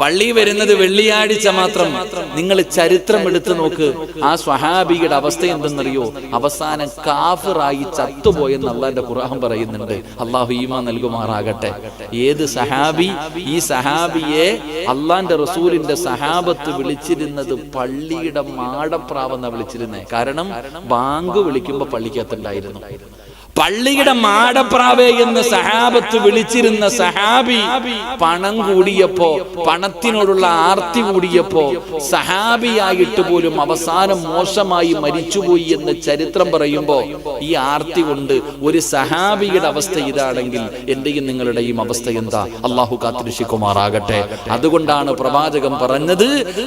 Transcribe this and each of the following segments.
പള്ളി വരുന്നത് വെള്ളിയാഴ്ച മാത്രം. നിങ്ങൾ ചരിത്രം എടുത്തു നോക്ക്. ആ സ്വഹാബിയുടെ അവസ്ഥ എന്തെന്നറിയോ? അവസാനം കാഫിറായി ചത്തുപോയെന്ന് അള്ളാന്റെ ഖുർആൻ പറയുന്നുണ്ട്. അള്ളാഹു ഈമ നൽകുമാറാകട്ടെ. ഏത് സഹാബി ഈ സഹാബിയെ അള്ളാന്റെ റസൂലിന്റെ സഹാബത്ത് വിളിച്ചിരുന്നത് പള്ളിയുടെ മാടപ്രാവെന്ന വിളിച്ചിരുന്നേ. കാരണം ബാങ്ക് വിളിക്കുമ്പോ പള്ളിക്കകത്തുണ്ടായിരുന്നു. പള്ളിയുടെ മാടപ്രാവേ എന്ന് സഹാബത്ത് വിളിച്ചിരുന്ന സഹാബി പണം കൂടിയപ്പോ പണത്തിനോടുള്ള ആർത്തി കൂടിയപ്പോ സഹാബിയായിട്ട് പോലും അവസാനം മോശമായി മരിച്ചുപോയി എന്ന് ചരിത്രം പറയുമ്പോ ഈ ആർത്തി കൊണ്ട് ഒരു സഹാബിയുടെ അവസ്ഥ ഇതാണെങ്കിൽ എന്റെയും നിങ്ങളുടെയും അവസ്ഥ എന്താ? അള്ളാഹു കാത്തിരിശിക്കുമാറാകട്ടെ അതുകൊണ്ടാണ് പ്രവാചകം പറഞ്ഞത്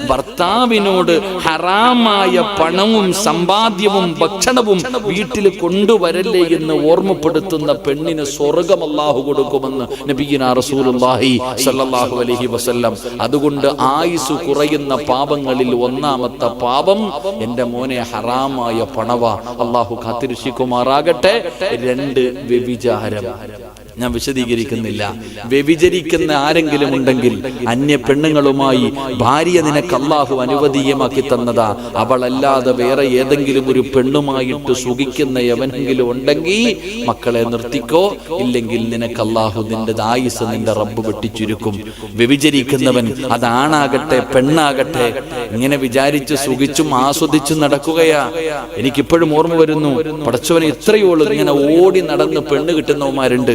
ഭർത്താവിനോട് ഹറാമായ പണവും സമ്പാദ്യവും ഭക്ഷണവും വീട്ടിൽ കൊണ്ടുവരല്ലേ എന്ന് ഓർമ്മപ്പെടുത്തുന്ന പെണ്ണിന് സ്വർഗം അള്ളാഹു കൊടുക്കുമെന്ന് നബീന റസൂലുള്ളാഹി സല്ലല്ലാഹു അലൈഹി വസല്ലം. അതുകൊണ്ട് ആയുസ് കുറയുന്ന പാപങ്ങളിൽ ഒന്നാമത്തെ പാപം എന്റെ മോനെ ഹറാമായ പണവ. അള്ളാഹു കാത്തിരക്ഷിക്കുമാറാകട്ടെ. രണ്ട് വ്യഭിചാരം. ഞാൻ വിശദീകരിക്കുന്നില്ല. വ്യഭിചരിക്കുന്ന ആരെങ്കിലും ഉണ്ടെങ്കിൽ അന്യ പെണ്ണുങ്ങളുമായി ഭാര്യ നിനക്ക് അള്ളാഹു അനുവദീയമാക്കി തന്നതാ. അവളല്ലാതെ വേറെ ഏതെങ്കിലും ഒരു പെണ്ണുമായിട്ട് സുഖിക്കുന്ന എവനെങ്കിലും ഉണ്ടെങ്കിൽ മക്കളെ നിർത്തിക്കോ. ഇല്ലെങ്കിൽ നിനക്ക് അള്ളാഹു നിന്റെ ആയുസ് നിന്റെ റബ്ബ് വെട്ടിച്ചുരുക്കും. വ്യഭിചരിക്കുന്നവൻ അതാണാകട്ടെ പെണ്ണാകട്ടെ. ഇങ്ങനെ വിചാരിച്ച് സുഖിച്ചും ആസ്വദിച്ചും നടക്കുകയാ. എനിക്കിപ്പോഴും ഓർമ്മ വരുന്നു പടച്ചവന് ഇത്രയോളം ഇങ്ങനെ ഓടി നടന്ന് പെണ്ണ് കിട്ടുന്നവന്മാരുണ്ട്.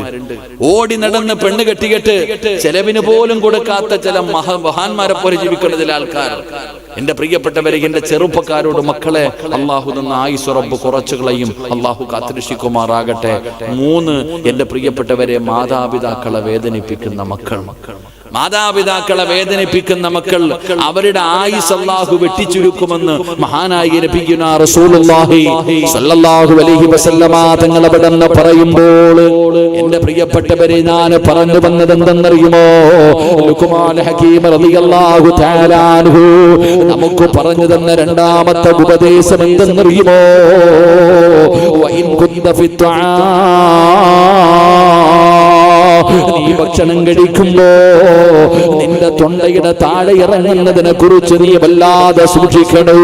ഓടി നടന്ന് പെണ്ണ് കെട്ടികെട്ട് ചെലവിന് പോലും കൊടുക്കാത്ത ചില മഹ മഹാന്മാരെ പോലെ ജീവിക്കുന്ന ചില ആൾക്കാർ. എന്റെ പ്രിയപ്പെട്ടവരെ എന്റെ ചെറുപ്പക്കാരോട് മക്കളെ അള്ളാഹു നിന്ന് ആയുസ്വറബ് റബ്ബ് കുറച്ചുകളയും അള്ളാഹു കാത്തിരക്ഷിക്കുമാറാകട്ടെ. മൂന്ന് എന്റെ പ്രിയപ്പെട്ടവരെ മാതാപിതാക്കളെ വേദനിപ്പിക്കുന്ന മക്കൾ മക്കൾ. മാതാപിതാക്കളെ വേദനിപ്പിക്കുന്ന മക്കൾ അവരുടെ ആയുസ് അള്ളാഹു വെട്ടിച്ചുരുക്കുമെന്ന് മഹാനായി ലഭിക്കുന്ന റസൂലുള്ളാഹി അലൈഹി വസല്ലമ തങ്ങൾ പറയുമ്പോൾ എന്റെ പ്രിയപ്പെട്ടവരെ ഞാൻ പറഞ്ഞു വന്നത് എന്തെന്നറിയുമോ? റളിയല്ലാഹു നമുക്ക് പറഞ്ഞു തന്ന രണ്ടാമത്തെ ഉപദേശം എന്തെന്നറിയുമോ? നീ ഭക്ഷണം കഴിക്കുമ്പോ നിന്റെ തൊണ്ടയുടെ താഴെ ഇറങ്ങുന്നതിനെ കുറിച്ച് നീ വല്ലാതെ സൂക്ഷിക്കണേ.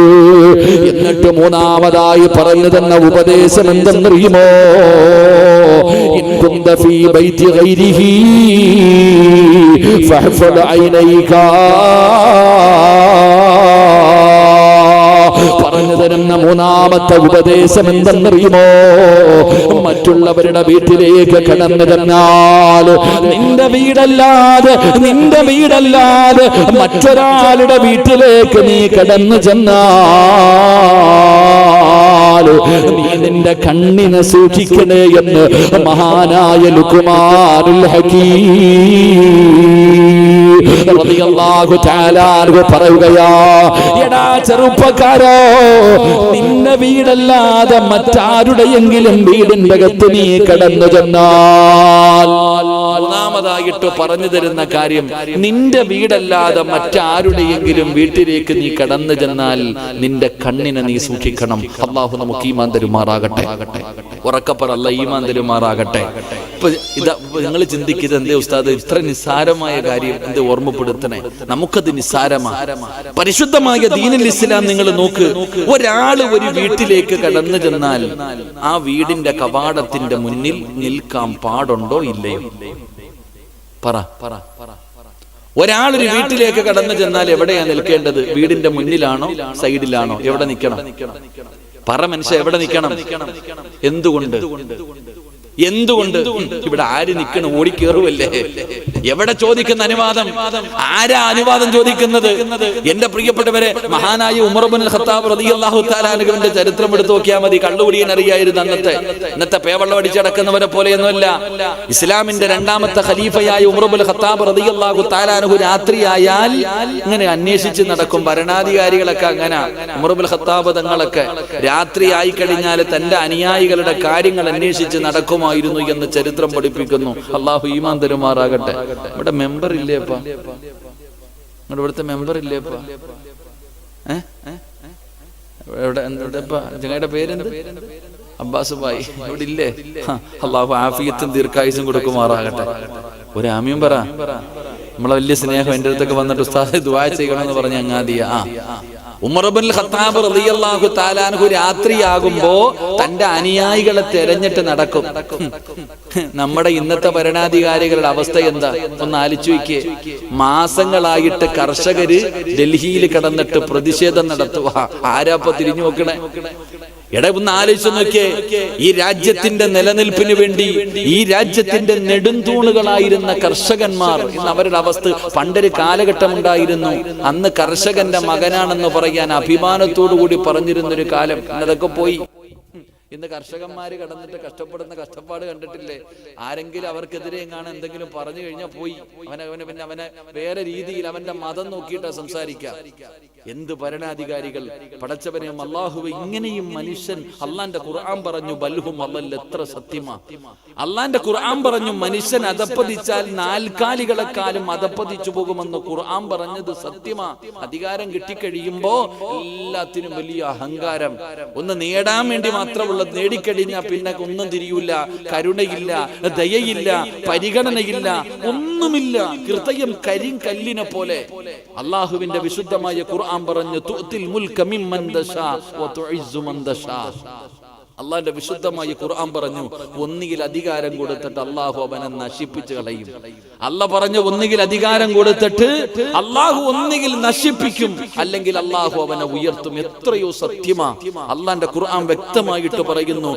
എന്നിട്ട് മൂന്നാമതായി പറഞ്ഞു തന്ന ഉപദേശം എന്തെന്നറിയുമോ? ഫഹ്ഫദ് ഐനൈക. പറഞ്ഞു തരുന്ന മൂന്നാമത്തെ ഉപദേശം എന്തെന്നറിയുമോ മറ്റുള്ളവരുടെ വീട്ടിലേക്ക് കടന്നു ചെന്നാൽ നിന്റെ വീടല്ലാതെ നിന്റെ വീടല്ലാതെ മറ്റൊരാളുടെ വീട്ടിലേക്ക് നീ കടന്നു ചെന്നാൽ നീ നിന്റെ കണ്ണിനെ സൂക്ഷിക്കണേ എന്ന് മഹാനായ ലുക്കുമാരുൽ പറയുകയാ എടാ ചെറുപ്പക്കാരോ നിന്നെ വീടല്ലാതെ മറ്റാരുടെയെങ്കിലും വീടിന്റെ അകത്ത് നീ കടന്നു ചെന്നാൽ മൂന്നാമതായിട്ട് പറഞ്ഞു തരുന്ന കാര്യം നിന്റെ വീടല്ലാതെ മറ്റാരുടെയെങ്കിലും വീട്ടിലേക്ക് നീ കടന്നു ചെന്നാൽ നിന്റെ കണ്ണിനെ നീ സൂക്ഷിക്കണം. അള്ളാഹു നമുക്ക് ഈമാൻ തരുമാറാകട്ടെ. ഉറക്കപ്പറല്ല ഈമാൻ തരുമാറാകട്ടെ. ഇപ്പൊ ഇതാ നിങ്ങൾ ചിന്തിക്കുന്നത് എന്തേ ഉസ്താദ് ഇത്ര നിസ്സാരമായ കാര്യം എന്ത് ഓർമ്മപ്പെടുത്തണേ? നമുക്കത് നിസ്സാരമാണ് പരിശുദ്ധമായ ദീനിൽ ഇസ്ലാം നിങ്ങൾ നോക്ക്. ഒരാൾ ഒരു വീട്ടിലേക്ക് കടന്നു ചെന്നാൽ ആ വീടിന്റെ കവാടത്തിന്റെ മുന്നിൽ നിൽക്കാൻ പാടുണ്ടോ ഇല്ലയോ? പറ. പറ ഒരാൾ ഒരു വീട്ടിലേക്ക് കടന്നു ചെന്നാൽ എവിടെയാ നിൽക്കേണ്ടത്? വീടിന്റെ മുന്നിലാണോ? സൈഡിലാണോ? എവിടെ നിൽക്കണം? പറ മനുഷ്യ എവിടെ നിൽക്കണം? എന്തുകൊണ്ട്? എന്തുകൊണ്ട് ഇവിടെ ആര് നിൽക്കണം ഓടിക്കേറുവല്ലേ എവിടെ ചോദിക്കുന്ന അനുവാദം? ആരാ അനുവാദം ചോദിക്കുന്നത്? എന്റെ പ്രിയപ്പെട്ടവരെ മഹാനായ ഉമർബുൻ ഖത്താബ് റളിയല്ലാഹു തആലാനുവിന്റെ ചരിത്രം എടുത്തു നോക്കിയാൽ മതി. കള്ളുകുടിയൻ അറിയായിരുന്നു അന്നത്തെ. ഇന്നത്തെ പേവള്ളം അടിച്ചടക്കുന്നവരെ പോലെയൊന്നുമല്ല. ഇസ്ലാമിന്റെ രണ്ടാമത്തെ ഖലീഫയായ ഉമർബുൽ ഖത്താബ് റളിയല്ലാഹു തആലാനുഹു രാത്രിയായാൽ ഇങ്ങനെ അന്വേഷിച്ച് നടക്കും. ഭരണാധികാരികളൊക്കെ അങ്ങനെ. ഉമർബുൽ ഖത്താബ് തങ്ങളൊക്കെ രാത്രി ആയി കഴിഞ്ഞാൽ തന്റെ അനുയായികളുടെ കാര്യങ്ങൾ അന്വേഷിച്ച് നടക്കുമായിരുന്നു എന്ന് ചരിത്രം പഠിപ്പിക്കുന്നു. അള്ളാഹു ഈമാൻ തരുമാറാകട്ടെ. ഇവിടെ മെമ്പർ ഇല്ലേപ്പാ? നിങ്ങളുടെ ഇവിടുത്തെ മെമ്പർ ഇല്ലേപ്പാ? എവിടെ? അബ്ബാസ് ഭായി. ഇവിടെ ഇല്ലേ? അള്ളാഹു ആഫിയത്തും ദീർഘായുസും കൊടുക്കുമാറാകട്ടെ. ഒരു ആമിയും പറ. നമ്മളെ വലിയ സ്നേഹം എന്റെ അടുത്തൊക്കെ വന്നിട്ട് ഉസ്താദ് ദുആ ചെയ്യണമെന്ന് പറഞ്ഞ അങ്ങാദിയ ആ. ഉമർബുൽ ഖത്താബ് റളിയല്ലാഹു താലാൻഹു രാത്രിയാകുമ്പോ തന്റെ അനുയായികളെ തെരഞ്ഞിട്ട് നടക്കും. നമ്മുടെ ഇന്നത്തെ ഭരണാധികാരികളുടെ അവസ്ഥ എന്താ? ഒന്ന് ആലോചിച്ച് വയ്ക്കേ മാസങ്ങളായിട്ട് കർഷകര് ഡൽഹിയിൽ കിടന്നിട്ട് പ്രതിഷേധം നടത്തുക ആരാപ്പ തിരിഞ്ഞു നോക്കണേ? എടാ ഒന്ന് ആലോചിച്ച് നോക്കിയേ ഈ രാജ്യത്തിന്റെ നിലനിൽപ്പിന് വേണ്ടി ഈ രാജ്യത്തിന്റെ നെടുന്തൂണുകളായിരുന്ന കർഷകന്മാർ ഇന്ന് അവരുടെ അവസ്ഥ പണ്ടൊരു കാലഘട്ടം ഉണ്ടായിരുന്നു. അന്ന് കർഷകന്റെ മകനാണെന്ന് പറയാൻ അഭിമാനത്തോടു കൂടി പറഞ്ഞിരുന്നൊരു കാലം അതൊക്കെ പോയി. ഇന്ന് കർഷകന്മാർ കടന്നിട്ട് കഷ്ടപ്പെടുന്ന കഷ്ടപ്പാട് കണ്ടിട്ടില്ലേ? ആരെങ്കിലും അവർക്കെതിരെ എങ്ങാണ് എന്തെങ്കിലും പറഞ്ഞു കഴിഞ്ഞാൽ പോയി. അവനെ അവനെ പിന്നെ അവനെ വേറെ രീതിയിൽ അവന്റെ മതം നോക്കിയിട്ടാ സംസാരിക്കാം. എന്ത് ഭരണാധികാരികൾ? പടച്ചവനെയും അള്ളാഹുവെ ഇങ്ങനെയും മനുഷ്യൻ അള്ളാന്റെ ഖുർആൻ പറഞ്ഞു ബൽഹും അല്ലല്ല എത്ര സത്യമാ. അള്ളാന്റെ ഖുർആൻ പറഞ്ഞു മനുഷ്യൻ അതപ്പതിച്ചാൽ നാൽക്കാലികളെക്കാളും അതപ്പതിച്ചു പോകുമെന്ന് ഖുർആൻ പറഞ്ഞത് സത്യമാ. അധികാരം കിട്ടിക്കഴിയുമ്പോ എല്ലാത്തിനും വലിയ അഹങ്കാരം. ഒന്ന് നേടാൻ വേണ്ടി മാത്രമുള്ള നേടിക്കഴിഞ്ഞാൽ പിന്നെ ഒന്നും തിരിയൂല. കരുണയില്ല ദയയില്ല പരിഗണനയില്ല ഒന്നുമില്ല. ഹൃദയം കരിം കല്ലിനെ പോലെ. അള്ളാഹുവിന്റെ വിശുദ്ധമായ ഖുർആൻ പറഞ്ഞു തുത്തിൽ മുൽക്കമിം മന്ദശ ദശാ വ തുഇസ്സു മൻ ദശാ. അള്ളാന്റെ വിശുദ്ധമായ ഖുർആൻ പറഞ്ഞു ഒന്നുകിൽ അധികാരം കൊടുത്തിട്ട് അള്ളാഹു അവനെ നശിപ്പിച്ചു കളയും. അല്ല പറഞ്ഞു ഒന്നുകിൽ അധികാരം കൊടുത്തിട്ട് അള്ളാഹു ഒന്നുകിൽ നശിപ്പിക്കും അല്ലെങ്കിൽ അള്ളാഹു അവനെ ഉയർത്തും. എത്രയോ സത്യമാ. അള്ളാന്റെ ഖുർആൻ വ്യക്തമായിട്ട് പറയുന്നു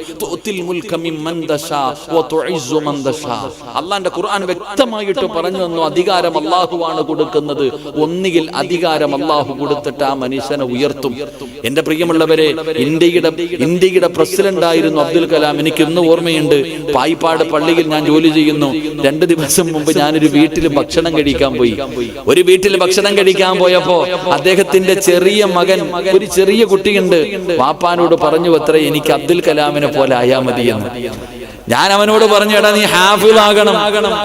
അള്ളാന്റെ ഖുർആൻ വ്യക്തമായിട്ട് പറഞ്ഞു തന്നു അധികാരം അള്ളാഹുവാണ് കൊടുക്കുന്നത്. ഒന്നുകിൽ അധികാരം അള്ളാഹു കൊടുത്തിട്ട് ആ മനുഷ്യനെ ഉയർത്തും. എന്റെ പ്രിയമുള്ളവരെ ഇന്ത്യയുടെ ഇന്ത്യയുടെ പ്രസിഡന്റ് ആയിരുന്നു അബ്ദുൽ കലാം. എനിക്ക് ഇന്ന് ഓർമ്മയുണ്ട്. പായിപ്പാട് പള്ളിയിൽ ഞാൻ ജോലി ചെയ്യുന്നു. രണ്ട് ദിവസം മുമ്പ് ഞാനൊരു വീട്ടിൽ ഭക്ഷണം കഴിക്കാൻ പോയി. ഒരു വീട്ടിൽ ഭക്ഷണം കഴിക്കാൻ പോയപ്പോ അദ്ദേഹത്തിന്റെ ചെറിയ മകൻ ഒരു ചെറിയ കുട്ടിയുണ്ട്. വാപ്പാനോട് പറഞ്ഞു അത്ര എനിക്ക് അബ്ദുൽ കലാമിനെ പോലെ ആയാ മതിയെന്ന്. ഞാൻ അവനോട് പറഞ്ഞു എടാ നീ ആകണം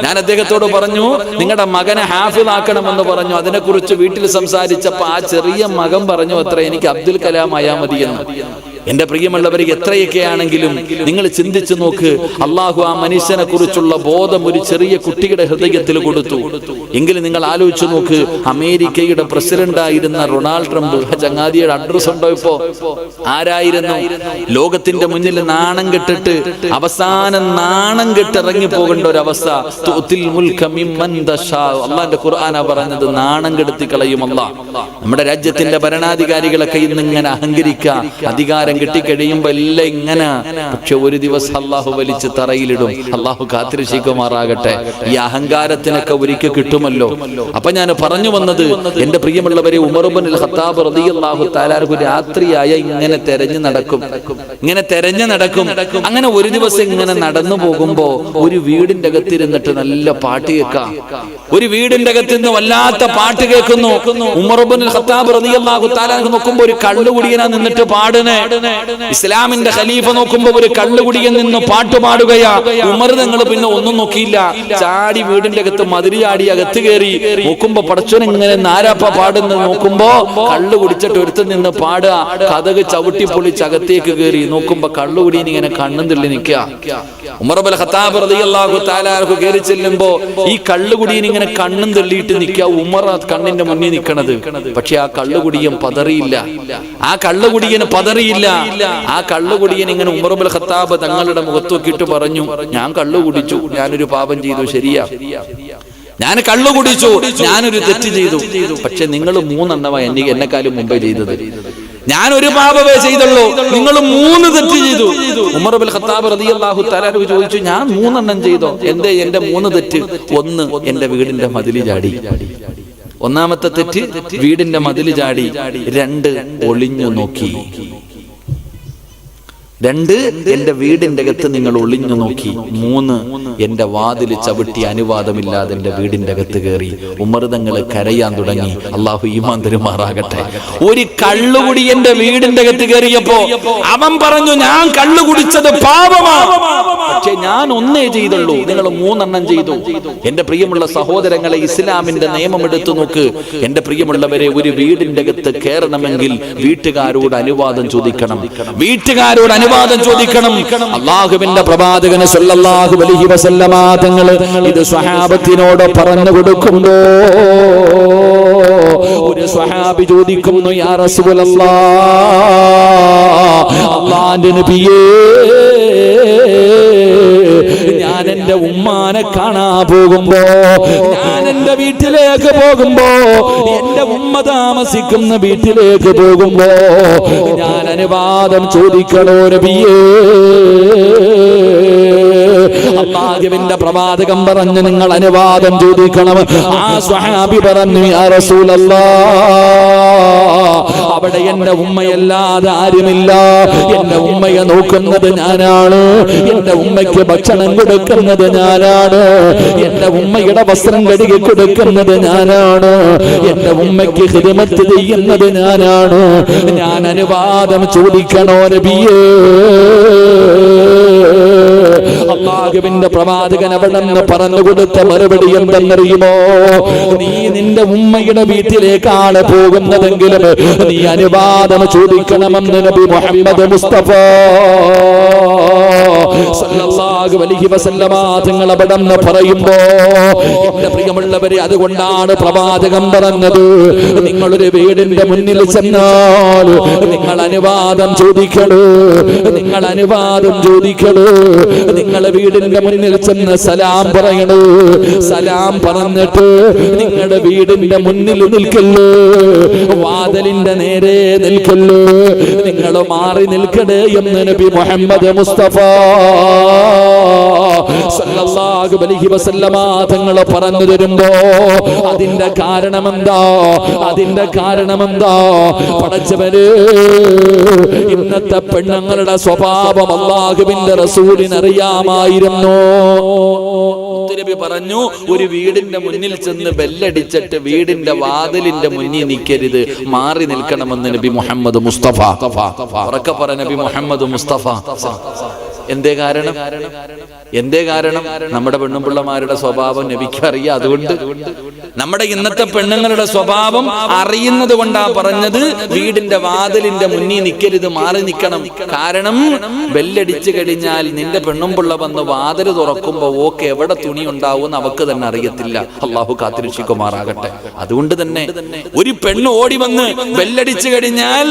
ഞാൻ അദ്ദേഹത്തോട് പറഞ്ഞു നിങ്ങളുടെ മകനെ ഹാഫിൽ ആക്കണം എന്ന് പറഞ്ഞു. അതിനെക്കുറിച്ച് വീട്ടിൽ സംസാരിച്ചപ്പോ ആ ചെറിയ മകൻ പറഞ്ഞു അത്ര എനിക്ക് അബ്ദുൽ കലാം ആയാ മതിയെന്ന്. എന്റെ പ്രിയമുള്ളവർ എത്രയൊക്കെ ആണെങ്കിലും നിങ്ങൾ ചിന്തിച്ചു നോക്ക്. അള്ളാഹു ആ മനുഷ്യനെ കുറിച്ചുള്ള ബോധം ഒരു ചെറിയ കുട്ടിയുടെ ഹൃദയത്തിൽ കൊടുത്തു. എങ്കിലും നിങ്ങൾ ആലോചിച്ചു നോക്ക് അമേരിക്കയുടെ പ്രസിഡന്റ് ആയിരുന്ന റൊണാൾഡ് ട്രംപ് ചങ്ങാതിയുടെ അഡ്രസ് ഉണ്ടോ ഇപ്പോ? ആരായിരുന്നു? ലോകത്തിന്റെ മുന്നിൽ നാണം കെട്ടിട്ട് അവസാനം നാണം കെട്ടിറങ്ങി പോകേണ്ട ഒരു അവസ്ഥ. അള്ളാന്റെ ഖുർആനാ പറഞ്ഞത് നാണം കെടുത്തി കളയുമല്ല നമ്മുടെ രാജ്യത്തിന്റെ ഭരണാധികാരികളൊക്കെ ഇന്ന് ഇങ്ങനെ അഹങ്കരിക്കുക അധികാരം കിട്ടിക്കഴിയുമ്പോ എല്ലാം ഇങ്ങനെ. പക്ഷെ ഒരു ദിവസം അള്ളാഹു വലിച്ച് തറയിലിടും. അള്ളാഹു കാത്തിരക്ഷിക്കുമാറാകട്ടെ. ഈ അഹങ്കാരത്തിനൊക്കെ ഒരിക്കൽ കിട്ടുമല്ലോ. അപ്പൊ ഞാൻ പറഞ്ഞു വന്നത് എന്റെ പ്രിയമുള്ളവരെ ഉമറുബൻ ഖത്താബ് റളിയല്ലാഹു താലാർഹു രാത്രിയായ ഇങ്ങനെ തെരഞ്ഞു നടക്കും. ഇങ്ങനെ തെരഞ്ഞു നടക്കും. അങ്ങനെ ഒരു ദിവസം ഇങ്ങനെ നടന്നു പോകുമ്പോ ഒരു വീടിന്റെ അകത്തിരുന്നിട്ട് നല്ല പാട്ട് കേൾക്കാം. ഒരു വീടിന്റെ അകത്ത് നിന്ന് വല്ലാത്ത പാട്ട് കേൾക്കുന്നു. ഉമറുബൻ ഖത്താബ് റളിയല്ലാഹു താലാർഹു നോക്കുമ്പോ ഒരു കള്ളുകുടിയനാ നിന്നിട്ട് പാടുന്നേ. ഇസ്ലാമിന്റെ ഖലീഫ നോക്കുമ്പോ ഒരു കള്ളുകുടിയിൽ നിന്ന് പാട്ടുപാടുകയാ ഉമർ നിങ്ങൾ പിന്നെ ഒന്നും നോക്കിയില്ല. ചാടി വീടിന്റെ അകത്ത് മതിരി ചാടി അകത്ത് കയറി നോക്കുമ്പോ പടച്ചോൻ ഇങ്ങനെ നാരാപ്പ പാടുന്നത് നോക്കുമ്പോ കള്ളു കുടിച്ചിട്ട് ഒരുത്ത് നിന്ന് പാടുക. കഥക് ചവിട്ടി പൊളിച്ച് അകത്തേക്ക് കയറി നോക്കുമ്പോ കള്ളുകുടിയൻ ഇങ്ങനെ കണ്ണും തള്ളി നിൽക്കുക. ഉമർബൽ ഖത്താബ് കയറി ചെല്ലുമ്പോ ഈ കള്ളുകുടിയൻ ഇങ്ങനെ കണ്ണും തള്ളിയിട്ട് നിൽക്കുക. ഉമർ കണ്ണിന്റെ മുന്നിൽ നിൽക്കണത്. പക്ഷെ ആ കള്ളുകുടിയും പതറിയില്ല. ആ കള്ളുകുടിയന് പതറിയില്ല. ആ കള്ളുകുടിയൻ ഇങ്ങനെ ഉമറുബുൽ ഖത്താബ് തങ്ങളുടെ മുഖത്ത് നോക്കിയിട്ട് പറഞ്ഞു ഞാൻ കള്ളു കുടിച്ചു ഞാനൊരു പാപം ചെയ്തു. ശരിയാ. ഞാൻ കള്ളു കുടിച്ചു ഞാനൊരു തെറ്റ് ചെയ്തു. പക്ഷെ നിങ്ങൾ മൂന്നെണ്ണമാ എന്നെ എന്നെക്കാളും മുമ്പേ ചെയ്തത്. ഞാൻ ഒരു പാപമേ ചെയ്തുള്ളൂ. നിങ്ങൾ മൂന്ന് തെറ്റ് ചെയ്തു. ഉമർ അബുൽ ഖത്താബ് തആല ചോദിച്ചു ഞാൻ മൂന്നെണ്ണം ചെയ്തോ? എന്തേ? എന്റെ മൂന്ന് തെറ്റ്. ഒന്ന് എന്റെ വീടിന്റെ മതിൽ ചാടി. ഒന്നാമത്തെ തെറ്റ് വീടിന്റെ മതിൽ ചാടി രണ്ട് ഒളിഞ്ഞു നോക്കി. രണ്ട് എന്റെ വീടിന്റെ അകത്ത് നിങ്ങൾ ഒളിഞ്ഞു നോക്കി. മൂന്ന് എന്റെ വാതിൽ ചവിട്ടി അനുവാദമില്ലാതെ എന്റെ വീടിന്റെ അകത്ത് കയറി. ഉമർതങ്ങൾ കരയാൻ തുടങ്ങി. അള്ളാഹു ഈമാൻ തരുമാറാകട്ടെ. ഒരു കള്ളുകുടി എന്റെ വീടിന്റെ അകത്ത് കയറിയപ്പോ അവൻ പറഞ്ഞു ഞാൻ കള്ളു കുടിച്ചത് പാപമാ. പക്ഷെ ഞാൻ ഒന്നേ ചെയ്തുള്ളൂ. നിങ്ങൾ മൂന്നെണ്ണം ചെയ്തു. എന്റെ പ്രിയമുള്ള സഹോദരങ്ങളെ ഇസ്ലാമിന്റെ നിയമം എടുത്തു നോക്ക്. എന്റെ പ്രിയമുള്ളവരെ ഒരു വീടിന്റെ അകത്ത് കയറണമെങ്കിൽ വീട്ടുകാരോട് അനുവാദം ചോദിക്കണം. വീട്ടുകാരോട് അനുവാദം അനുവാദം ചോദിക്കണം. അള്ളാഹുവിന്റെ പ്രവാചകന് സല്ലല്ലാഹു അലൈഹി വസല്ലമ തങ്ങൾ ഇത് സ്വഹാബത്തിനോട് പറഞ്ഞു കൊടുക്കുമ്പോ ഒരു സ്വഹാബി ചോദിക്കുന്നു യാ റസൂലല്ലാ അള്ളാന്റെ നബിയേ എന്റെ ഉമ്മാനെ കാണാ പോകുമ്പോ ഞാൻ എന്റെ വീട്ടിലേക്ക് പോകുമ്പോ എന്റെ ഉമ്മ താമസിക്കുന്ന വീട്ടിലേക്ക് പോകുമ്പോ ഞാൻ അനുവാദം ചോദിക്കണോ നബിയേ അള്ളാഹുവിന്റെ പ്രവാചകം പറഞ്ഞു നിങ്ങൾ അനുവാദം ചോദിക്കണം. ആ സ്വഹാബി പറഞ്ഞു യാ റസൂലല്ലാ അവിടെ എന്റെ ഉമ്മയല്ലാതെ ആരുമില്ല. എന്റെ ഉമ്മയെ നോക്കുന്നത് ഞാനാണ്. എന്റെ ഉമ്മയ്ക്ക് ഭക്ഷണം കൊടുക്കുന്നത് ഞാനാണ്. എന്റെ ഉമ്മയുടെ വസ്ത്രം കഴുകി കൊടുക്കുന്നത് ഞാനാണ്. എന്റെ ഉമ്മയ്ക്ക് ഹിതമത്ത് ചെയ്യുന്നത് ഞാനാണ്. ഞാൻ അനുവാദം ചോദിക്കണോ നബിയേ? അള്ളാഹുവിന്റെ പ്രവാചകൻ അവിടെ നിന്ന് പറഞ്ഞു കൊടുത്ത മറുപടി എന്തെന്നറിയുമോ? നീ നിന്റെ ഉമ്മയുടെ വീട്ടിലേക്കാണ് പോകുന്നതെങ്കിലും നീ അനുവാദം ചോദിക്കണമെന്ന് നബി മുഹമ്മദ് മുസ്തഫ. സല്ലല്ലാഹു അലൈഹി വസല്ലമ പറയുമ്പോ എന്റെ പ്രിയമുള്ളവരെ അതുകൊണ്ടാണ് പ്രവാചകം പറഞ്ഞത്. നിങ്ങളൊരു വീടിന്റെ മുന്നിൽ ചെന്നാൽ നിങ്ങൾ അനുവാദം ചോദിക്കണു. നിങ്ങൾ അനുവാദം ചോദിക്കണു. നിങ്ങൾ വീടിന്റെ മുന്നിൽ ചെന്ന് സലാം പറയണു. സലാം പറഞ്ഞിട്ട് നിങ്ങളുടെ വീടിന്റെ മുന്നിൽ നിൽക്കല്ലോ? വാതിലിന്റെ നേരെ നിൽക്കല്ലോ? നിങ്ങൾ മാറി നിൽക്കണേ എന്ന് നബി മുഹമ്മദ് മുസ്തഫ തങ്ങൾ പറഞ്ഞു തരുമ്പോ അതിന്റെ കാരണം എന്താ അതിന്റെ കാരണം എന്താ പടച്ചവര് ഇന്നത്തെ പെണ്ണുങ്ങളുടെ സ്വഭാവം അള്ളാഹുവിന്റെ റസൂലിനറിയാമായിരുന്നു. നബി പറഞ്ഞു ഒരു വീടിന്റെ മുന്നിൽ ചെന്ന് ബെല്ലടിച്ചിട്ട് വീടിന്റെ വാതിലിന്റെ മുന്നിൽ നിൽക്കരുത് മാറി നിൽക്കണമെന്ന് നബി മുഹമ്മദ് മുസ്തഫ. ഉറക്കെ പറ നബി മുഹമ്മദ് മുസ്തഫ. എന്തേ കാരണം? എന്തേ കാരണം? നമ്മുടെ പെണ്ണുപിള്ളമാരുടെ സ്വഭാവം നബിക്ക് അറിയാം. അതുകൊണ്ട് നമ്മുടെ ഇന്നത്തെ പെണ്ണുങ്ങളുടെ സ്വഭാവം അറിയുന്നത് കൊണ്ടാ പറഞ്ഞത് വീടിന്റെ വാതിലിന്റെ മുന്നിൽ നിൽക്കരുത് മാറി നിൽക്കണം കാരണം ബെല്ലടിച്ചു കഴിഞ്ഞാൽ നിന്റെ പെണ്ണുമ്പിള്ള വന്ന് വാതിൽ തുറക്കുമ്പോ ഓക്കെ എവിടെ തുണി ഉണ്ടാവും അവക്ക് തന്നെ അറിയത്തില്ല. അള്ളാഹു കാത്തിരക്ഷിക്കുമാറാകട്ടെ. അതുകൊണ്ട് തന്നെ ഒരു പെണ്ണ് ഓടി വന്ന് ബെല്ലടിച്ചു കഴിഞ്ഞാൽ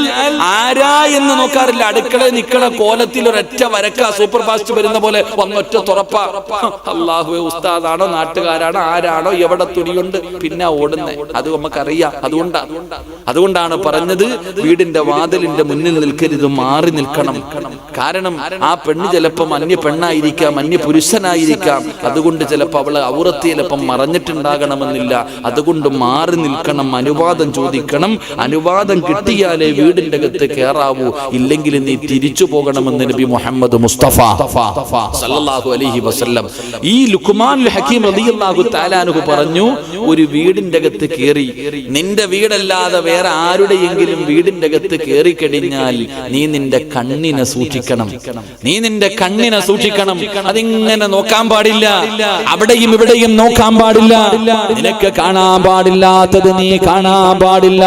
ആരാ എന്ന് നോക്കാറില്ല. അടുക്കള നിക്കണ കോലത്തിൽ ഒരൊറ്റ വരക്ക സൂപ്പർ ഫാസ്റ്റ് വരുന്ന പോലെ വന്നൊറ്റ തുറപ്പ. അള്ളാഹു ഉസ്താദാണോ നാട്ടുകാരാണോ ആരാണോ എവിടെ തുണിയുണ്ട് പിന്നെ ഓടുന്നേ. അത് നമുക്കറിയാം. അതുകൊണ്ടാ. അതുകൊണ്ടാണ് പറഞ്ഞത് വീടിന്റെ വാതിലിന്റെ മുന്നിൽ നിൽക്കരുത് മാറി നിൽക്കണം. കാരണം ആ പെണ്ണ് ചിലപ്പം അന്യ പെണ്ണായിരിക്കാം അന്യ പുരുഷനായിരിക്കാം. അതുകൊണ്ട് ചിലപ്പോൾ അവൾ ഔറത്ത് ചിലപ്പം മറഞ്ഞിട്ടുണ്ടാകണമെന്നില്ല. അതുകൊണ്ട് മാറി നിൽക്കണം അനുവാദം ചോദിക്കണം. അനുവാദം കിട്ടിയാലേ വീടിന്റെ അകത്ത് കയറാവൂ. ഇല്ലെങ്കിൽ നീ തിരിച്ചു പോകണമെന്ന് നബി മുഹമ്മദ് മുസ്തഫ സല്ലല്ലാഹു അലൈഹി വസല്ലം. ഈ ഹക്കീം റളിയല്ലാഹു പറഞ്ഞു ഒരു വീടിന്റെ അകത്ത് കയറി. നിന്റെ വീടല്ലാതെ വേറെ ആരുടെയെങ്കിലും വീടിന്റെ അകത്ത് കയറി കഴിഞ്ഞാൽ നീ നിന്റെ കണ്ണിനെ സൂക്ഷിക്കണം. നീ നിന്റെ കണ്ണിനെ സൂക്ഷിക്കണം. അതിങ്ങനെ നോക്കാൻ പാടില്ല. അവിടെയും ഇവിടെയും നോക്കാൻ പാടില്ല. നിനക്ക് കാണാൻ പാടില്ലാത്തത് നീ കാണാൻ പാടില്ല.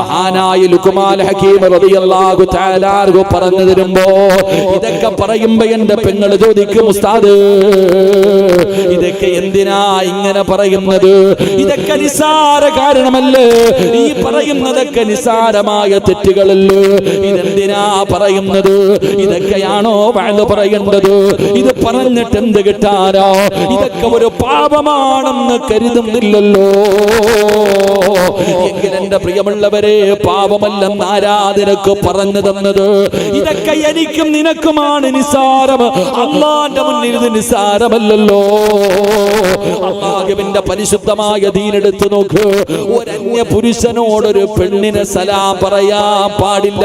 മഹാനായ ലുക്മാൻ ഹക്കീം റളിയല്ലാഹു തആലാനുഹു പറഞ്ഞു തരുമ്പോ ഇതൊക്കെ പറയുമ്പോ എന്റെ പെങ്ങൾ ചോദിക്കും ഉസ്താദ് ഇതൊക്കെ എന്തിനാ ഇങ്ങനെ പറയുന്നത്? ഇതൊക്കെ നിസാര കാരണമല്ലേ? ഈ പറയുന്നതൊക്കെ നിസാരമായ തെറ്റുകളല്ലേ? ഇതെന്തിനാ പറയുന്നത്? ഇതൊക്കെയാണോ വാഴ പറയേണ്ടത്? ഇത് പറഞ്ഞിട്ട് എന്ത് കിട്ടാനോ? ഇതൊക്കെ ഒരു പാപമാണെന്ന് കരുതുന്നില്ലല്ലോ. എങ്കിൽ എന്റെ പ്രിയമുള്ളവരെ പാപമല്ലെന്ന് ആരാധനക്ക് പറഞ്ഞു തന്നത്? ഇതൊക്കെ എനിക്കും നിനക്കുമാണ് നിസാരം അള്ളാന്റെ മുന്നിൽ ഇത് നിസ്സാരമല്ലല്ലോ. അള്ളാഹുവിന്റെ പരിശുദ്ധമായ ദീനെടുത്ത് നോക്ക്. ഒരന്യ പുരുഷനോടൊരു പെണ്ണിനെ സലാം പറയാൻ പാടില്ല.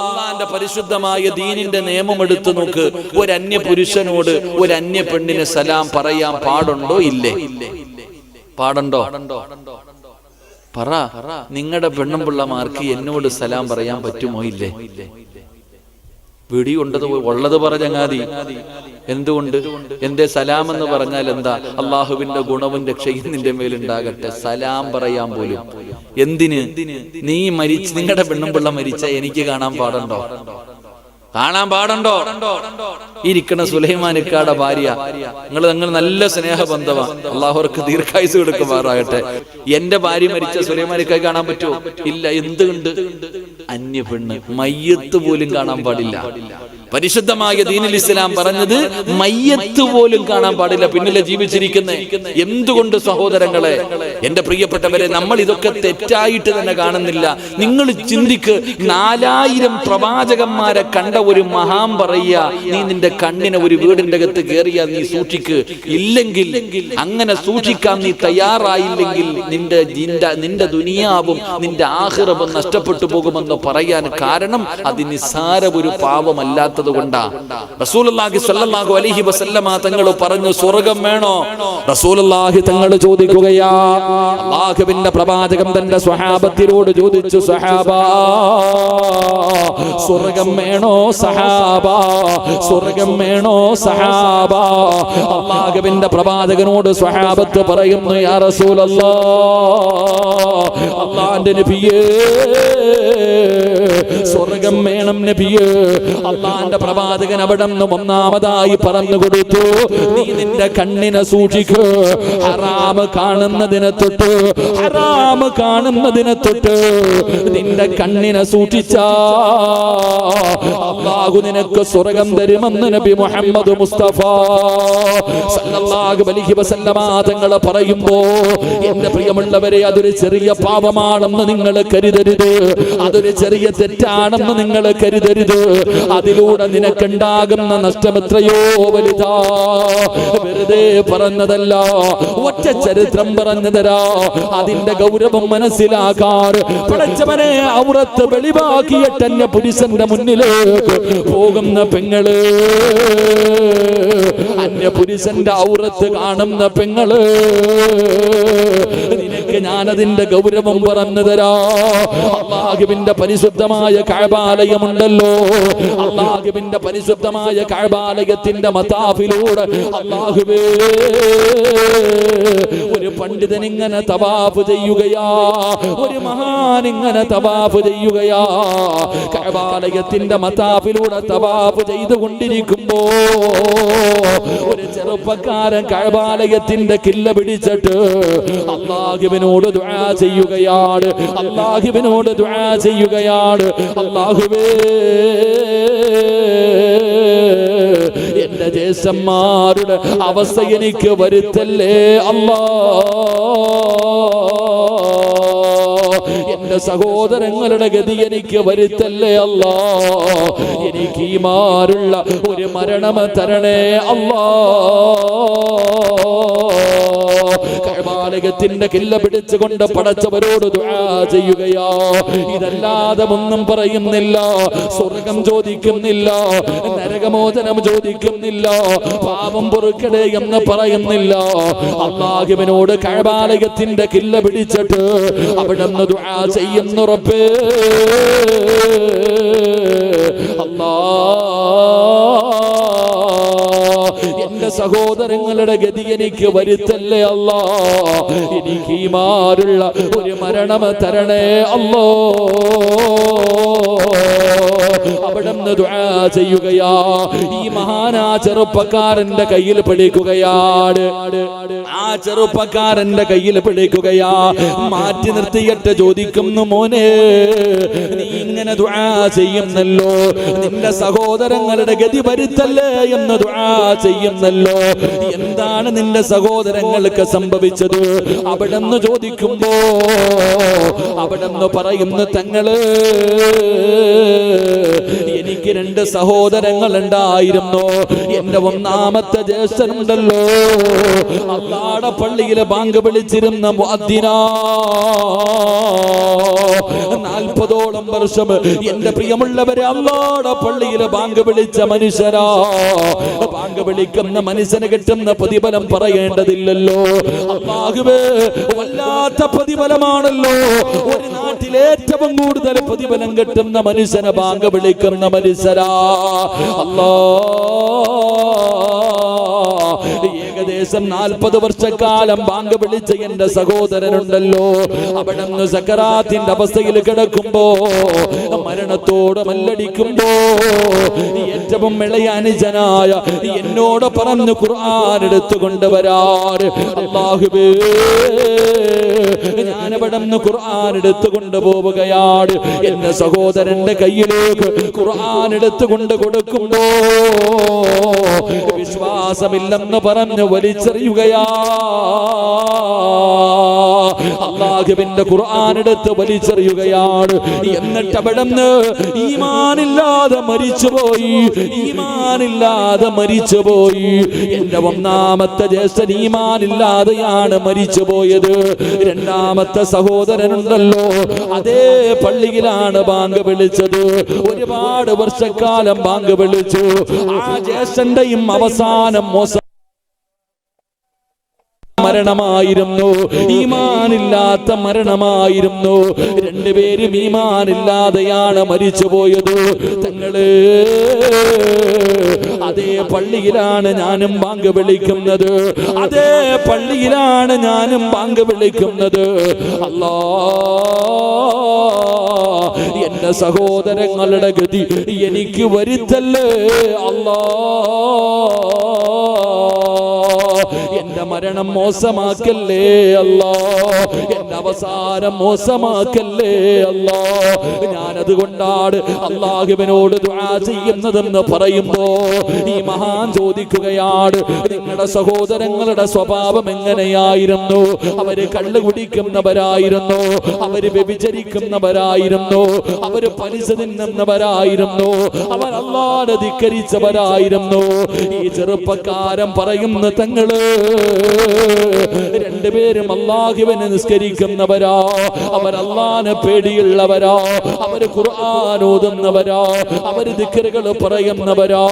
അള്ളാന്റെ പരിശുദ്ധമായ ദീനിന്റെ നിയമം എടുത്തു നോക്ക്. ഒരു അന്യ പുരുഷനോട് ഒരു അന്യ പെണ്ണിനെ സലാം പറയാൻ പാടുണ്ടോ ഇല്ലേ? പാടുണ്ടോ? പറ. നിങ്ങളുടെ പെണ്ണും പിള്ളമാർക്ക് എന്നോട് സലാം പറയാൻ പറ്റുമോ ഇല്ലേ? വെടി ഉണ്ടത് ഉള്ളത് പറഞ്ഞങ്ങാതി എന്തുകൊണ്ട്? എന്റെ സലാം എന്ന് പറഞ്ഞാൽ എന്താ? അള്ളാഹുവിന്റെ ഗുണവും രക്ഷയും നിന്റെ മേലുണ്ടാകട്ടെ. സലാം പറയാൻ പോലും. എന്തിന്? നീ മരിച്ച് നിങ്ങളുടെ പെണ്ണും പിള്ള മരിച്ച എനിക്ക് കാണാൻ പാടുണ്ടോ? കാണാൻ പാടുണ്ടോ? ഇരിക്കണ സുലൈമാനിക്കാടെ ഭാര്യ. നിങ്ങൾ നിങ്ങൾ നല്ല സ്നേഹബന്ധമാ അള്ളാഹുർക്ക് ദീർഘായുസ് കൊടുക്കുമാറാകട്ടെ. എന്റെ ഭാര്യ മരിച്ച സുലൈമാനിക്കായി കാണാൻ പറ്റുമോ? ഇല്ല. എന്തുകൊണ്ട് അന്യ പെണ്ണ് മയ്യത്ത് പോലും കാണാൻ പാടില്ല. പരിശുദ്ധമായ ദീനുൽ ഇസ്ലാം പറഞ്ഞത് മയ്യത്ത് പോലും കാണാൻ പാടില്ല പിന്നിലെ ജീവിച്ചിരിക്കുന്നത് എന്തുകൊണ്ട് സഹോദരങ്ങളെ? എന്റെ പ്രിയപ്പെട്ടവരെ നമ്മൾ ഇതൊക്കെ തെറ്റായിട്ട് തന്നെ കാണുന്നില്ല. നിങ്ങൾ ചിന്തിക്ക് നാലായിരം പ്രവാചകന്മാരെ കണ്ട ഒരു മഹാം പറയുക നീ നിന്റെ കണ്ണിനെ ഒരു വീടിന്റെ അകത്ത് കയറിയാൽ നീ സൂക്ഷിക്ക്. ഇല്ലെങ്കിൽ അങ്ങനെ സൂക്ഷിക്കാൻ നീ തയ്യാറായില്ലെങ്കിൽ നിന്റെ നിന്റെ ദുനിയാവും നിന്റെ ആഹ്റവും നഷ്ടപ്പെട്ടു പോകുമെന്ന് പറയാൻ കാരണം അത് നിസ്സാര ഒരു പാവമല്ലാത്തത് കൊണ്ടാ. റസൂലുള്ളാഹി സ്വല്ലല്ലാഹു അലൈഹി വസല്ലമ തങ്ങൾ പറഞ്ഞു സ്വർഗം വേണോ? റസൂലുള്ളാഹി തങ്ങൾ ചോദിക്കുകയാ. അള്ളാഹുവിന്റെ പ്രവാചകൻ തന്റെ സ്വഹാബത്തിനോട് ചോദിച്ചു സഹാബ സ്വർഗം വേണോ സഹാബ സ്വർഗം വേണോ സഹാബ അള്ളാഹുവിന്റെ പ്രവാചകനോട് സ്വഹാബത്ത് പറയുന്നു യാ റസൂലല്ലാ അള്ളാന്റെ നബിയേ സ്വർഗം വേണം നബിയേ അള്ളാന്റെ പ്രവാചകൻ അവിടെ ഒന്നാമതായി പറഞ്ഞു കൊടുത്തു. നീ നിന്റെ കണ്ണിനെ സൂക്ഷിക്കൂ. ഹറാമ് കാണുന്നതിനെ തൊട്ട് ഹറാമ് കാണുന്നതിനെ തൊട്ട് നിന്റെ കണ്ണിനെ സൂക്ഷിച്ച. അള്ളാഹു നിനക്ക് സ്വർഗം തരുമെന്ന് നബി മുഹമ്മദ് മുസ്തഫ സല്ലല്ലാഹു അലൈഹി വസല്ലമ തങ്ങൾ പറയുമ്പോ എന്റെ പ്രിയമുള്ളവരെ അതൊരു ചെറിയ പാപമാണെന്ന് നിങ്ങൾ കരുതരുത്. അതൊരു ചെറിയ തെറ്റാണെന്ന് നിങ്ങൾ കരുതരുത്. അതിലൂടെ നിനക്കുണ്ടാകുന്ന നഷ്ടം എത്രയോ വലുതാ. വെറുതെ പറഞ്ഞതല്ല ഒറ്റ ചരിത്രം പറഞ്ഞു തരാ. അതിന്റെ ഗൗരവം മനസ്സിലാക്കാറ് പടച്ചവനെ അവിടത്ത് വെളിവാക്കിയിട്ട് എന്നെ പുരുഷന്റെ മുന്നിലേക്ക് പോകുന്ന പെങ്ങൾ. അന്യ പുരുഷന്റെ ഔറത്ത് കാണുന്ന പെങ്ങൾ. ഞാനതിന്റെ ഗൗരവം പറഞ്ഞു തരാ. പരിശുദ്ധമായ കഴബാലയമുണ്ടല്ലോ അള്ളാഹുവിന്റെ പരിശുദ്ധമായ കഴബാലയത്തിന്റെ മതാഫിലൂടെ. അള്ളാഹുവേ ഒരു പണ്ഡിതൻ ഇങ്ങനെ തവാഫ് ചെയ്യുകയാ. ഒരു മഹാൻ ഇങ്ങനെ തവാഫ് ചെയ്യുകയാ. കഴബാലയത്തിന്റെ മതാഫിലൂടെ തവാഫ് ചെയ്തുകൊണ്ടിരിക്കുമ്പോ ഒരു ചെറുപ്പക്കാരൻ കഴബാലയത്തിന്റെ കില്ല പിടിച്ചിട്ട് അള്ളാഹുവിനോട് ദുആ ചെയ്യുകയാണ്. അള്ളാഹുവിനോട് ദുആ ചെയ്യുകയാണ്. അള്ളാഹുവേ എന്റെ ജ്യേഷ്ഠന്മാരുടെ അവസ്ഥ എനിക്ക് വരുത്തല്ലേ എന്റെ സഹോദരങ്ങളുടെ ഗതി എനിക്ക് വരുത്തല്ലേ അല്ല? എനിക്ക് ഈ മാറുള്ള ഒരു മരണമ തരണേ അല്ലാ. കഴമാലകത്തിന്റെ കില്ല പിടിച്ചുകൊണ്ട് പടച്ചവരോട് ചെയ്യുകയാ. ഇതല്ലാതെ ഒന്നും പറയുന്നില്ല. സ്വർഗം ചോദിക്കുന്നില്ല. നരകമോചനം ചോദിക്കുന്നില്ല. പാപം പൊറുക്കടേ എന്ന് പറയുന്നില്ല. അള്ളാഹുവിനോട് കഴബാലയത്തിന്റെ കില്ല പിടിച്ചിട്ട് അവിടെ നിന്ന് ദുആ ചെയ്യുന്നു റബ്ബേ. അല്ലാ. എന്റെ സഹോദരങ്ങളുടെ ഗതി എനിക്ക് വരുത്തല്ലേ അല്ലോ? എനിക്ക് ഈ മാറുള്ള ഒരു മരണം തരണേ അല്ലോ. അവിടെ ദുആ ചെയ്യുകയാ. ഈ മഹാനാ ചെറുപ്പക്കാരന്റെ കയ്യിൽ പിടിക്കുകയാണ്. ആ ചെറുപ്പക്കാരന്റെ കയ്യിൽ പിടിക്കുകയാ. മാറ്റി നിർത്തിയിട്ട് ചോദിക്കുന്നു മോനെ നീ ഇങ്ങനെ ദുആ ചെയ്യുന്നല്ലോ. നിന്റെ സഹോദരങ്ങളുടെ ഗതി വരുത്തല്ലേ? എന്ന് ദുആ ചെയ്യുന്നല്ലോ എന്താണ് നിന്റെ സഹോദരങ്ങൾക്ക് സംഭവിച്ചത്? അവിടെ നിന്ന് ചോദിക്കുമ്പോ അവിടെ പറയുന്ന തങ്ങൾ എനിക്ക് രണ്ട് സഹോദരങ്ങൾ ഉണ്ടായിരുന്നു. എന്റെ ഒന്നാമത്തെ ജ്യേഷ്ഠനുണ്ടല്ലോ അള്ളാടെ പള്ളിയിലെ ബാങ്ക് വിളിച്ചിരുന്ന മുഅദ്ദിനാ. നാൽപ്പതോളം വർഷം എന്റെ പ്രിയമുള്ളവരെ അള്ളാടെ പള്ളിയിലെ ബാങ്ക് വിളിച്ച മനുഷ്യരാ. ബാങ്ക് വിളിക്കുന്ന മനുഷ്യന് കിട്ടുന്ന പ്രതിഫലം പറയേണ്ടതില്ലല്ലോ. അള്ളാഹുവേ വല്ലാത്ത പ്രതിഫലമാണല്ലോ. ഒരു നാട്ടിൽ ഏറ്റവും കൂടുതൽ പ്രതിഫലം കിട്ടുന്ന മനുഷ്യനെ ബാങ്ക് വിളിക്കുന്ന മനുഷ്യരാ. അല്ലോ. ഏകദേശം നാൽപ്പത് വർഷക്കാലം ബാങ്ക് വിളിച്ച എന്റെ സഹോദരനുണ്ടല്ലോ. അവിടെ നിന്ന് സക്കറാത്തിന്റെ അവസ്ഥയിൽ കിടക്കുമ്പോ മരണത്തോട് മല്ലടിക്കുമ്പോ ഏറ്റവും ഇളയ അനുജനായ എന്നോട് പറഞ്ഞു ഖുർആൻ എടുത്തു കൊണ്ടുവരാറ് അള്ളാഹുബേ ഖുർആൻ എടുത്തു കൊണ്ടുപോവുകയാണ് എന്റെ സഹോദരന്റെ കയ്യിലേക്ക് ഖുർആൻ എടുത്തു കൊണ്ട് കൊടുക്കുമ്പോ വിശ്വാസമില്ലെന്ന് പറഞ്ഞ് വലിച്ചെറിയുകയാ. അള്ളാഹുവിന്റെ ഖുർആൻ എടുത്ത് വലിച്ചെറിയുകയാണ്. എന്നിട്ട് അവിടെ നിന്ന് ഈമാനില്ലാതെ മരിച്ചുപോയി. ഈമാനില്ലാതെ മരിച്ചുപോയി. എന്റെ ഒന്നാമത്തെ ജ്യേഷ്ഠൻ ഈമാനില്ലാതെയാണ് മരിച്ചുപോയത്. രണ്ടാമത്തെ സഹോദരനുണ്ടല്ലോ. അതേ പള്ളിയിലാണ് ബാങ്ക് വിളിച്ചത്. ഒരുപാട് വർഷക്കാലം ബാങ്ക് വിളിച്ചു. ആ ജ്യേഷ്ഠന്റെയും അവസാനം മോശം മരണമായിരുന്നു? ഈമാനില്ലാത്ത മരണമായിരുന്നു? രണ്ടുപേരും ഈമാനില്ലാതെയാണ് മരിച്ചുപോയത്. തങ്ങൾ അതേ പള്ളിയിലാണ് ഞാനും ബാങ്ക് വിളിക്കുന്നത്. അതേ പള്ളിയിലാണ് ഞാനും ബാങ്ക് വിളിക്കുന്നത്. അല്ലാ എന്റെ സഹോദരങ്ങളുടെ ഗതി എനിക്ക് വരുത്തല്ലേ? അല്ലാ എന്റെ മരണം മോശമാക്കല്ലേ അല്ലോ? എന്റെ അവസാനം മോശമാക്കല്ലേ അല്ലോ? ഞാൻ അതുകൊണ്ടാണ് അള്ളാഹുവിനോട് ചെയ്യുന്നതെന്ന് പറയുമ്പോ ഈ മഹാൻ ചോദിക്കുകയാണ് നിങ്ങളുടെ സഹോദരങ്ങളുടെ സ്വഭാവം എങ്ങനെയായിരുന്നു? അവർ കള്ളു കുടിക്കുന്നവരായിരുന്നു അവർ വ്യഭിചരിക്കുന്നവരായിരുന്നു അവർ പലിശ തിന്നുന്നവരായിരുന്നു അവർ അല്ലാതെ ധിക്കരിച്ചവരായിരുന്നു. ഈ ചെറുപ്പക്കാരൻ പറയുന്ന തങ്ങൾ രണ്ടുപേരും അള്ളാഹുവിനെ നിസ്കരിക്കുന്നവരാ അവർ അള്ളാനെ പേടിയുള്ളവരാ അവർ ഖുർആൻ ഓതുന്നവരാ അവർ ദിക്കറുകൾ പറയുന്നവരാ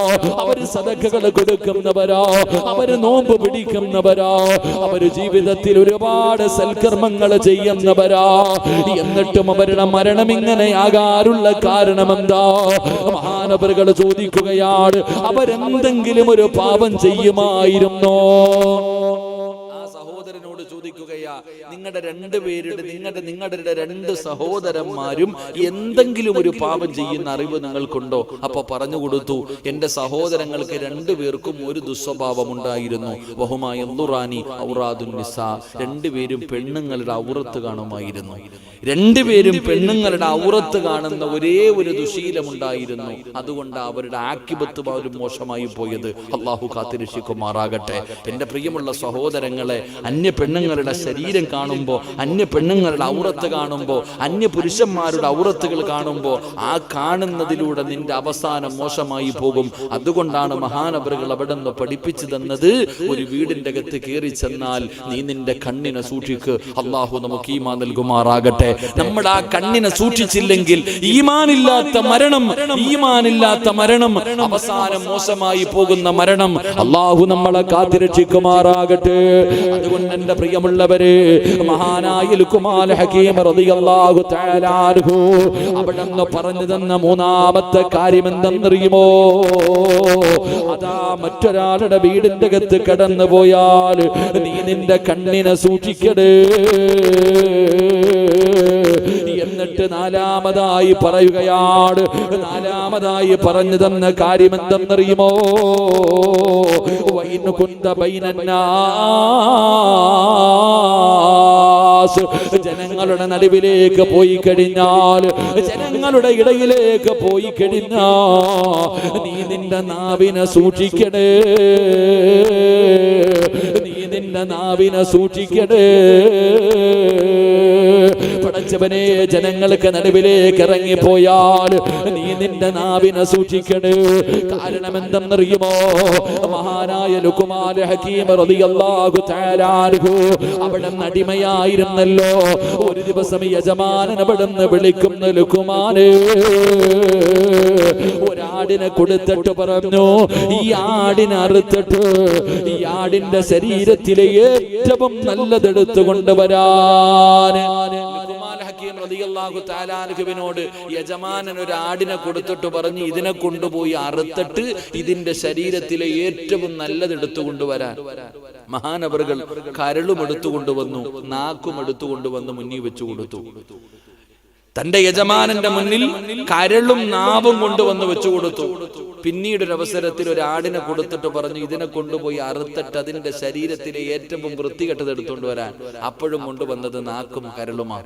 അവർ സദക്കകൾ കൊടുക്കുന്നവരാ അവർ നോമ്പ് പിടിക്കുന്നവരാ അവർ ജീവിതത്തിൽ ഒരുപാട് സൽക്കർമ്മങ്ങൾ ചെയ്യുന്നവരാ. എന്നിട്ടും അവരുടെ മരണം ഇങ്ങനെയാകാറുള്ള കാരണം എന്താ മഹാനവറുകൾ ചോദിക്കുകയാണ് അവരെന്തെങ്കിലും ഒരു പാപം ചെയ്യുമായിരുന്നോ? നിങ്ങളുടെ രണ്ടുപേരുടെ നിങ്ങളുടെ നിങ്ങളുടെ രണ്ട് സഹോദരന്മാരും എന്തെങ്കിലും ഒരു പാപം ചെയ്യുന്ന അറിവ് നിങ്ങൾക്കുണ്ടോ? അപ്പൊ പറഞ്ഞു കൊടുത്തു എന്റെ സഹോദരങ്ങൾക്ക് രണ്ടു പേർക്കും ഒരു ദുസ്വഭാവം ഉണ്ടായിരുന്നു എന്തുറാനി ഔറാദുൻ നിസ. രണ്ടുപേരും പെണ്ണുങ്ങളുടെ ഔറത്ത് കാണുമായിരുന്നു. രണ്ടുപേരും പെണ്ണുങ്ങളുടെ ഔറത്ത് കാണുന്ന ഒരേ ഒരു ദുശീലമുണ്ടായിരുന്നു. അതുകൊണ്ട് അവരുടെ ആക്കിപത്ത് അവരും മോശമായി പോയത്. അള്ളാഹു കാത്തിരക്ഷിക്കുമാറാകട്ടെ. എന്റെ പ്രിയമുള്ള സഹോദരങ്ങളെ അന്യ പെണ്ണുങ്ങളുടെ ശരീരം കാണുമ്പോ അന്യ പെണ്ണുങ്ങളുടെ ഔറത്ത് കാണുമ്പോൾ അന്യ പുരുഷന്മാരുടെ ഔറത്തുകൾ കാണുമ്പോൾ ആ കാണുന്നതിലൂടെ നിന്റെ അവസാനം മോശമായി പോകും. അതുകൊണ്ടാണ് മഹാനവറുകൾ അവിടെ നിന്ന് പഠിപ്പിച്ചു തന്നത് ഒരു വീടിന്റെ അകത്ത് കയറി ചെന്നാൽ നീ നിന്റെ കണ്ണിനെ സൂക്ഷിക്ക്. അള്ളാഹു നമുക്ക് ഈമാ നൽകുമാറാകട്ടെ. നമ്മുടെ ആ കണ്ണിനെ സൂക്ഷിച്ചില്ലെങ്കിൽ ഈമാനില്ലാത്ത മരണം ഈമാനില്ലാത്ത മരണം അവസാനം മോശമായി പോകുന്ന മരണം അള്ളാഹു നമ്മളെ കാത്തിരക്ഷിക്കുമാറാകട്ടെ. അതുകൊണ്ട് എന്റെ പ്രിയമുള്ളവരെ മഹാനായ ലുക്കുമാൽ ഹകീം റളിയല്ലാഹു തആല അൻഹു. അവിടെ പറഞ്ഞു തന്ന മൂന്നാമത്തെ കാര്യം എന്തെന്നറിയുമോ? അതാ മറ്റൊരാളുടെ വീടിന്റെ അകത്ത് കടന്നു പോയാൽ നീ നിന്റെ കണ്ണിനെ സൂക്ഷിക്കടേ. എന്നിട്ട് നാലാമതായി പറയുകയാണ്. നാലാമതായി പറഞ്ഞു തന്ന കാര്യം എന്തെന്നറിയുമോ കുന്ത ജനങ്ങളുടെ നടുവിലേക്ക് പോയി കഴിഞ്ഞാൽ ജനങ്ങളുടെ ഇടയിലേക്ക് പോയി കഴിഞ്ഞാ നീ നിന്റെ നാവിനെ സൂക്ഷിക്കണേ. നിന്റെ നാവിനെ സൂക്ഷിക്കണേ. പടച്ചവനെ ജനങ്ങൾക്ക് നടുവിലേക്ക് ഇറങ്ങിപ്പോയാൽ നീ നിന്റെ നാവിനെ സൂക്ഷിക്കണേ. കാരണം എന്തെന്നറിയുമോ? മഹാനായ ലുകുമാര ഹക്കീം റളിയല്ലാഹു അവിടെ അടിമയായിരുന്നല്ലോ ഒരു ദിവസം യജമാനൻ അവിടെ നിന്ന് വിളിക്കുന്ന ലുക്കുമാനെ ഒരാടിനെ കൊടുത്തിട്ട് പറഞ്ഞു ഈ ആടിനെ അറുത്തിട്ട് ഈ ആടിന്റെ ശരീരത്തിലെ ഏറ്റവും ഹക്കീം റളിയല്ലാഹു തആല അൻഹുവിനോട് യജമാനൻ ഒരു ആടിനെ കൊടുത്തിട്ട് പറഞ്ഞു ഇതിനെ കൊണ്ടുപോയി അറുത്തിട്ട് ഇതിന്റെ ശരീരത്തിലെ ഏറ്റവും നല്ലത് എടുത്തുകൊണ്ടുവരാൻ മഹാനവറുകൾ കരളും എടുത്തുകൊണ്ടുവന്നു നാക്കും എടുത്തുകൊണ്ടുവന്ന് മുന്നിൽ വെച്ചു കൊടുത്തു. തന്റെ യജമാനന്റെ മുന്നിൽ കരളും നാവും കൊണ്ടുവന്ന് വെച്ചു കൊടുത്തു. പിന്നീട് ഒരു ആടിനെ കൊടുത്തിട്ട് പറഞ്ഞു ഇതിനെ കൊണ്ടുപോയി അറുത്തിട്ട് അതിന്റെ ശരീരത്തിലെ ഏറ്റവും വൃത്തികെട്ടത് എടുത്തുകൊണ്ട് വരാൻ. അപ്പോഴും കൊണ്ടുവന്നത് നാക്കും കരളുമാ.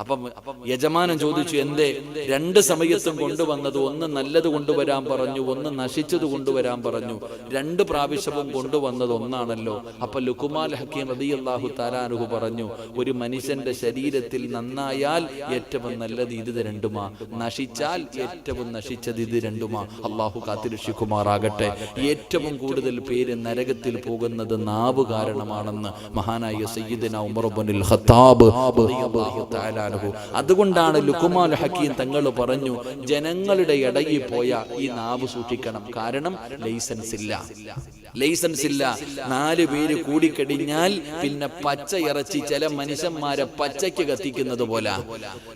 അപ്പം യജമാനൻ ചോദിച്ചു എന്തേ രണ്ട് സമയത്തും കൊണ്ടുവന്നത് ഒന്ന് നല്ലത് കൊണ്ടുവരാൻ പറഞ്ഞു ഒന്ന് നശിച്ചത് കൊണ്ടുവരാൻ പറഞ്ഞു. രണ്ട് പ്രാവശ്യവും കൊണ്ടുവന്നത് ഒന്നാണല്ലോ. അപ്പൊ ലുക്കുമാൽ ഹക്കീം റളിയല്ലാഹു താലാനുഹു പറഞ്ഞു ഒരു മനുഷ്യന്റെ ശരീരത്തിൽ നന്നായാൽ ഏറ്റവും നല്ലത് ഇത് രണ്ടുമാ. നശിച്ചാൽ ഏറ്റവും നശിച്ചത് ഇത് രണ്ടുമാ. അള്ളാഹു കാത്തിരക്ഷിക്കുമാറാകട്ടെ. ഏറ്റവും കൂടുതൽ പേര് നരകത്തിൽ പോകുന്നത് നാവ് കാരണമാണെന്ന് മഹാനായ സയ്യിദിന ഉമർബുനിൽ തആല അതുകൊണ്ടാണ് ലുക്കുമാൽ ഹക്കീം തങ്ങൾ പറഞ്ഞു ജനങ്ങളുടെ ഇടയിൽ പോയ ഈ നാവ് സൂക്ഷിക്കണം. കാരണം ലൈസൻസ് ഇല്ല. ലൈസൻസ് ഇല്ല. നാല് പേര് കൂടിക്കഴിഞ്ഞാൽ പിന്നെ പച്ച ഇറച്ചി ചില മനുഷ്യന്മാരെ പച്ചയ്ക്ക് കത്തിക്കുന്നത് പോലെ.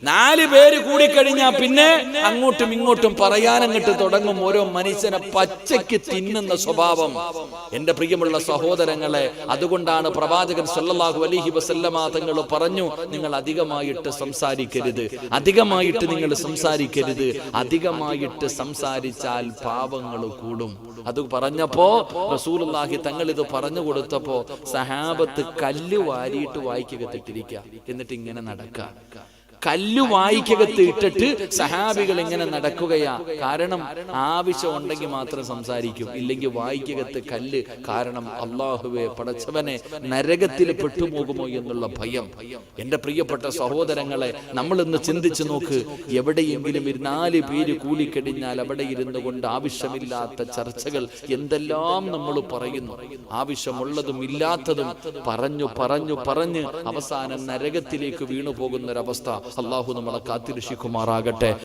നാല് പേര് കൂടിക്കഴിഞ്ഞാൽ പിന്നെ അങ്ങോട്ടും ഇങ്ങോട്ടും പറയാനങ്ങിട്ട് തുടങ്ങും. ഓരോ മനുഷ്യനെ പച്ചയ്ക്ക് തിന്നുന്ന സ്വഭാവം. എന്റെ പ്രിയമുള്ള സഹോദരങ്ങളെ അതുകൊണ്ടാണ് പ്രവാചകൻ സല്ലാഹു അലൈഹി വസല്ലമ തങ്ങൾ പറഞ്ഞു നിങ്ങൾ അധികമായിട്ട് സംസാരിക്കരുത്. അധികമായിട്ട് നിങ്ങൾ സംസാരിക്കരുത്. അധികമായിട്ട് സംസാരിച്ചാൽ പാപങ്ങൾ കൂടും. അത് പറഞ്ഞപ്പോ റസൂലുള്ളാഹി തങ്ങൾ ഇത് പറഞ്ഞു കൊടുത്തപ്പോ സഹാബത്ത് കല്ല് വാരിയിട്ട് വായിക്കുക തെറ്റിരിക്കുക എന്നിട്ട് ഇങ്ങനെ നടക്കുക കല്ല് വായിക്കകത്ത് ഇട്ടിട്ട് സഹാബികൾ എങ്ങനെ നടക്കുകയാ. കാരണം ആവശ്യം ഉണ്ടെങ്കിൽ മാത്രം സംസാരിക്കും. ഇല്ലെങ്കിൽ വായിക്കകത്ത് കല്ല് കാരണം അള്ളാഹുവെ പടച്ചവനെ നരകത്തിൽ പെട്ടുപോകുമോ എന്നുള്ള ഭയം. എന്റെ പ്രിയപ്പെട്ട സഹോദരങ്ങളെ നമ്മൾ ഇന്ന് ചിന്തിച്ചു നോക്ക്. എവിടെയെങ്കിലും ഒരു നാല് പേര് കൂലിക്കടിഞ്ഞാൽ അവിടെ ഇരുന്നു കൊണ്ട് ആവശ്യമില്ലാത്ത ചർച്ചകൾ എന്തെല്ലാം നമ്മൾ പറയുന്നു. ആവശ്യമുള്ളതും ഇല്ലാത്തതും പറഞ്ഞു പറഞ്ഞു പറഞ്ഞ് അവസാനം നരകത്തിലേക്ക് വീണു പോകുന്ന ഒരവസ്ഥ അള്ളാഹു നമ്മളെ കാത്തിരക്ഷിക്കുമാറാകട്ടെ.